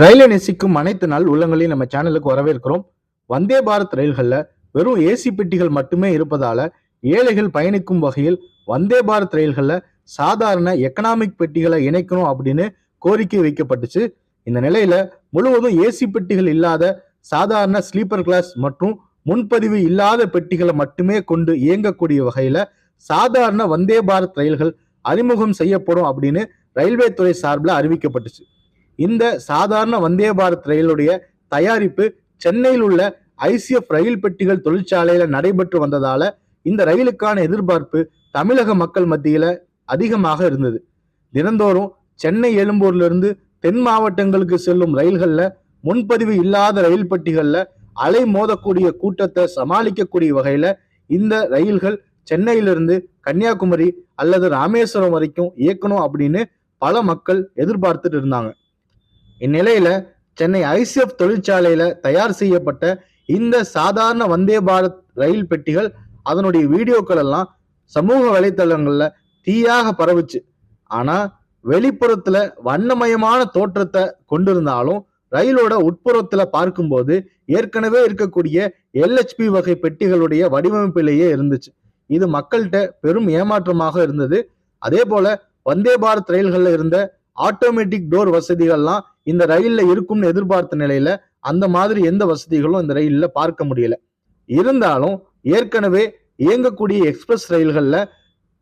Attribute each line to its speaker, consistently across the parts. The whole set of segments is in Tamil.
Speaker 1: ரயிலை நேசிக்கும் அனைத்து நாள் உள்ளங்களையும் நம்ம சேனலுக்கு வரவேற்கிறோம். வந்தே பாரத் ரயில்களில் வெறும் ஏசி பெட்டிகள் மட்டுமே இருப்பதால ஏழைகள் பயணிக்கும் வகையில் வந்தே பாரத் ரயில்களில் சாதாரண எக்கனாமிக் பெட்டிகளை இணைக்கணும் அப்படின்னு கோரிக்கை வைக்கப்பட்டுச்சு. இந்த நிலையில முழுவதும் ஏசி பெட்டிகள் இல்லாத சாதாரண ஸ்லீப்பர் கிளாஸ் மற்றும் முன்பதிவு இல்லாத பெட்டிகளை மட்டுமே கொண்டு இயங்கக்கூடிய வகையில சாதாரண வந்தே பாரத் ரயில்கள் அறிமுகம் செய்யப்படும் அப்படின்னு ரயில்வே துறை சார்பில் அறிவிக்கப்பட்டுச்சு. இந்த சாதாரண வந்தே பாரத் ரயிலுடைய தயாரிப்பு சென்னையில் உள்ள ஐசிஎஃப் ரயில் பெட்டிகள் தொழிற்சாலையில நடைபெற்று வந்ததால இந்த ரயிலுக்கான எதிர்பார்ப்பு தமிழக மக்கள் மத்தியில அதிகமாக இருந்தது. தினந்தோறும் சென்னை எழும்பூர்ல இருந்து தென் மாவட்டங்களுக்கு செல்லும் ரயில்கள்ல முன்பதிவு இல்லாத ரயில் பெட்டிகள்ல அலை மோதக்கூடிய கூட்டத்தை சமாளிக்கக்கூடிய வகையில இந்த ரயில்கள் சென்னையிலிருந்து கன்னியாகுமரி அல்லது ராமேஸ்வரம் வரைக்கும் இயக்கணும் அப்படின்னு பல மக்கள் எதிர்பார்த்துட்டு இருந்தாங்க. இந்நிலையில சென்னை ஐசிஎஃப் தொழிற்சாலையில தயார் செய்யப்பட்ட இந்த சாதாரண வந்தே பாரத் ரயில் பெட்டிகள் அதனுடைய வீடியோக்கள் எல்லாம் சமூக வலைத்தளங்கள்ல தீயாக பரவுச்சு. ஆனா வெளிப்புறத்துல வண்ணமயமான தோற்றத்தை கொண்டிருந்தாலும் ரயிலோட உட்புறத்துல பார்க்கும்போது ஏற்கனவே இருக்கக்கூடிய எல்ஹெச்பி வகை பெட்டிகளுடைய வடிவமைப்பிலேயே இருந்துச்சு. இது மக்கள்கிட்ட பெரும் ஏமாற்றமாக இருந்தது. அதே போல வந்தே பாரத் ரயில்கள்ல இருந்த ஆட்டோமேட்டிக் டோர் வசதிகள்லாம் இந்த ரயில்ல இருக்கும்னு எதிர்பார்த்த நிலையில அந்த மாதிரி எந்த வசதிகளும் இந்த ரயில்ல பார்க்க முடியல. இருந்தாலும் ஏற்கனவே இயங்கக்கூடிய எக்ஸ்பிரஸ் ரயில்கள்ல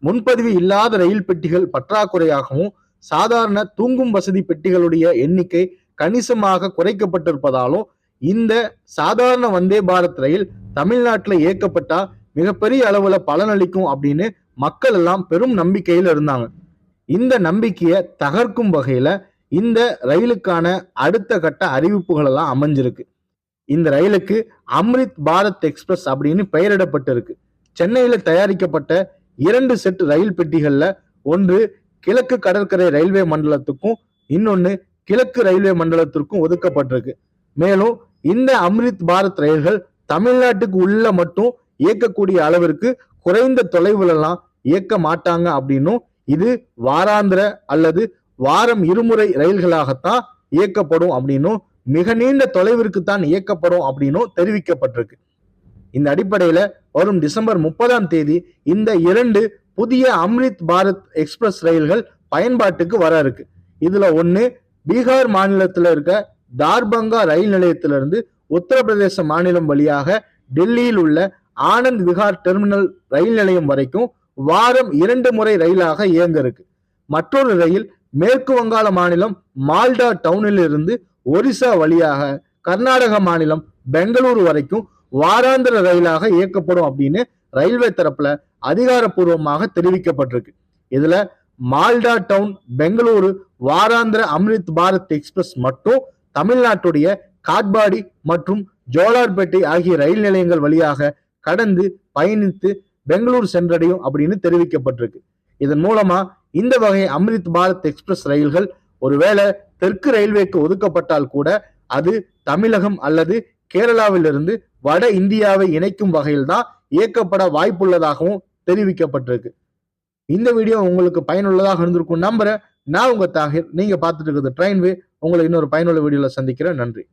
Speaker 1: முன்பதிவு இல்லாத ரயில் பெட்டிகள் பற்றாக்குறையாகவும் சாதாரண தூங்கும் வசதி பெட்டிகளுடைய எண்ணிக்கை கணிசமாக குறைக்கப்பட்டிருப்பதாலும் இந்த சாதாரண வந்தே பாரத் ரயில் தமிழ்நாட்டில் இயக்கப்பட்டா மிகப்பெரிய அளவுல பலனளிக்கும் அப்படின்னு மக்கள் எல்லாம் பெரும் நம்பிக்கையில் இருந்தாங்க. இந்த நம்பிக்கையை தகர்க்கும் வகையில இந்த ரயிலுக்கான அடுத்த கட்ட அறிவிப்புகள் எல்லாம் அமைஞ்சிருக்கு. இந்த ரயிலுக்கு அம்ரித் பாரத் எக்ஸ்பிரஸ் அப்படின்னு பெயரிடப்பட்டிருக்கு. சென்னையில தயாரிக்கப்பட்ட இரண்டு செட் ரயில் பெட்டிகள்ல ஒன்று கிழக்கு கடற்கரை ரயில்வே மண்டலத்துக்கும் இன்னொன்னு கிழக்கு ரயில்வே மண்டலத்திற்கும் ஒதுக்கப்பட்டிருக்கு. மேலும் இந்த அம்ரித் பாரத் ரயில்கள் தமிழ்நாட்டுக்கு உள்ள மட்டும் இயக்கக்கூடிய அளவிற்கு குறைந்த தொலைவுல இயக்க மாட்டாங்க அப்படின்னும் இது வாராந்திர அல்லது வாரம் இருமுறை ரயில்களாகத்தான் இயக்கப்படும் அப்படின்னும் மிக நீண்ட தொலைவிற்கு தான் இயக்கப்படும் அப்படின்னும் தெரிவிக்கப்பட்டிருக்கு. இந்த அடிப்படையில வரும் டிசம்பர் முப்பதாம் தேதி இந்த இரண்டு புதிய அம்ரித் பாரத் எக்ஸ்பிரஸ் ரயில்கள் பயன்பாட்டுக்கு வர இருக்கு இதுல ஒண்ணு பீகார் மாநிலத்தில் இருக்க தார்பங்கா ரயில் நிலையத்திலிருந்து உத்தரப்பிரதேச மாநிலம் வழியாக டெல்லியில் உள்ள ஆனந்த் விஹார் டெர்மினல் ரயில் நிலையம் வரைக்கும் வாரம் இரண்டு முறை ரயிலாக இயங்க இருக்கு. மற்றொரு ரயில் மேற்கு வங்காள மாநிலம் மால்டா டவுனில் இருந்து ஒரிசா வழியாக கர்நாடக மாநிலம் பெங்களூரு வரைக்கும் வாராந்திர ரயிலாக இயக்கப்படும் அப்படின்னு ரயில்வே தரப்புல அதிகாரப்பூர்வமாக தெரிவிக்கப்பட்டிருக்கு. இதுல மால்டா டவுன் பெங்களூரு வாராந்திர அம்ரித் பாரத் எக்ஸ்பிரஸ் மட்டும் தமிழ்நாட்டுடைய காட்பாடி மற்றும் ஜோலார்பேட்டை ஆகிய ரயில் நிலையங்கள் வழியாக கடந்து பயணித்து பெங்களூர் சென்றடையும் அப்படின்னு தெரிவிக்கப்பட்டிருக்கு. இதன் மூலமா இந்த வகை அம்ரித் பாரத் எக்ஸ்பிரஸ் ரயில்கள் ஒருவேளை தெற்கு ரயில்வேக்கு ஒதுக்கப்பட்டால் கூட அது தமிழகம் அல்லது கேரளாவிலிருந்து வட இந்தியாவை இணைக்கும் வகையில் தான் இயக்கப்பட வாய்ப்புள்ளதாகவும் தெரிவிக்கப்பட்டிருக்கு. இந்த வீடியோ உங்களுக்கு பயனுள்ளதாக இருந்திருக்கும் நம்புறேன். நான் உங்க தாகிர். நீங்க பார்த்துட்டு இருக்கிறது ட்ரெயின்வே உங்களை இன்னொரு பயனுள்ள வீடியோல சந்திக்கிறேன். நன்றி.